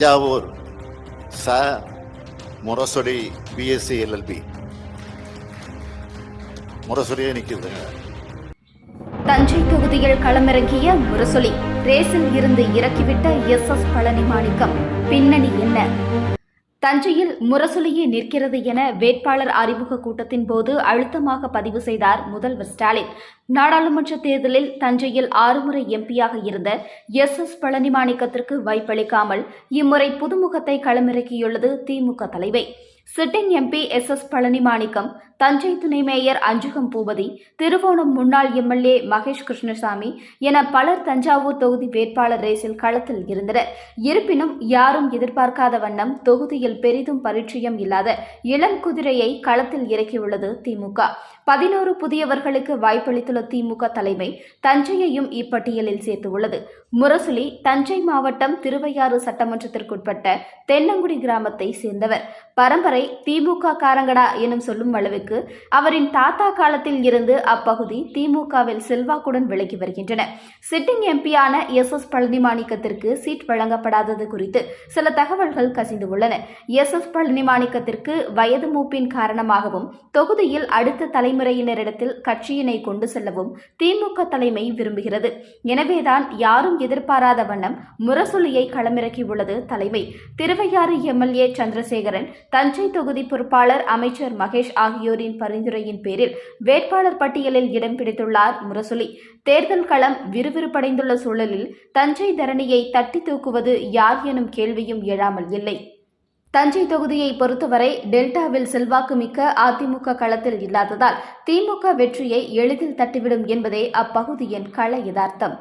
தஞ்சாவூர் ச. Murasoli BSc LLB முரசொலியே நிற்கிதுங்க தஞ்சை தொகுதியில் களமிறங்கிய முரசொலி ரேஸில் இருந்து இறக்கிவிட்ட எஸ் எஸ் பழனி மாணிக்கம் பின்னணி என்ன? தஞ்சையில் முரசொலியே நிற்கிறது என வேட்பாளர் அறிமுக கூட்டத்தின் போது அழுத்தமாக பதிவு செய்தார் முதல்வர் ஸ்டாலின். நாடாளுமன்ற தேர்தலில் தஞ்சையில் ஆறு முறை எம்பியாக இருந்த எஸ். எஸ். பழனிமாணிக்கத்திற்கு வாய்ப்பளிக்காமல் இம்முறை புதுமுகத்தை களமிறக்கியுள்ளது திமுக தலைமை. Sitting MP S. S. Palanimanickam Thanjai துணை மேயர் அஞ்சுகம் பூபதி திருவோணம் முன்னாள் எம்எல்ஏ மகேஷ் கிருஷ்ணசாமி என பலர் தஞ்சாவூர் தொகுதி வேட்பாளர் ரேஸில் களத்தில் இருந்தனர். இருப்பினும் யாரும் எதிர்பார்க்காத வண்ணம் தொகுதியில் பெரிதும் பரிச்சயம் இல்லாத இளம் குதிரையை களத்தில் இறக்கியுள்ளது திமுக. பதினோரு புதியவர்களுக்கு வாய்ப்பளித்துள்ள திமுக தலைமை தஞ்சையையும் இப்பட்டியலில் சேர்த்துள்ளது. முரசொலி தஞ்சை மாவட்டம் திருவையாறு சட்டமன்றத்திற்குட்பட்ட தென்னங்குடி கிராமத்தை சேர்ந்தவர். பரம்பரை திமுக காரங்கடா எனும் சொல்லும் அளவுக்கு அவரின் தாத்தா காலத்தில் இருந்து அப்பகுதி திமுகவில் செல்வாக்குடன் விலகி வருகின்றன. சிட்டிங் எம்பியான எஸ் எஸ் பழனிமாணிக்கத்திற்கு சீட் வழங்கப்படாதது குறித்து சில தகவல்கள் கசிந்து உள்ளன எஸ் எஸ் பழனிமாணிக்கத்திற்கு வயது மூப்பின் காரணமாகவும் தொகுதியில் அடுத்த தலைமுறையினரிடத்தில் கட்சியினை கொண்டு செல்லவும் திமுக தலைமை விரும்புகிறது. எனவேதான் யாரும் எதிர்பாராத வண்ணம் முரசொலியை களமிறக்கியுள்ளது தலைமை. திருவையாறு எம்எல்ஏ சந்திரசேகரன் தஞ்சை தொகுதி பொறுப்பாளர் அமைச்சர் மகேஷ் ஆகியோர் ஆகியோரின் பரிந்துரையின் பேரில் வேட்பாளர் பட்டியலில் இடம் பிடித்துள்ளார் முரசொலி. தேர்தல் களம் விறுவிறுப்படைந்துள்ள சூழலில் தஞ்சை தரணியை தட்டி தூக்குவது யார் எனும் கேள்வியும் எழாமல் இல்லை. தஞ்சை தொகுதியை பொறுத்தவரை டெல்டாவில் செல்வாக்கு மிக்க அதிமுக களத்தில் இல்லாததால் திமுக வெற்றியை எளிதில் தட்டிவிடும் என்பதே அப்பகுதியின் கள யதார்த்தம்.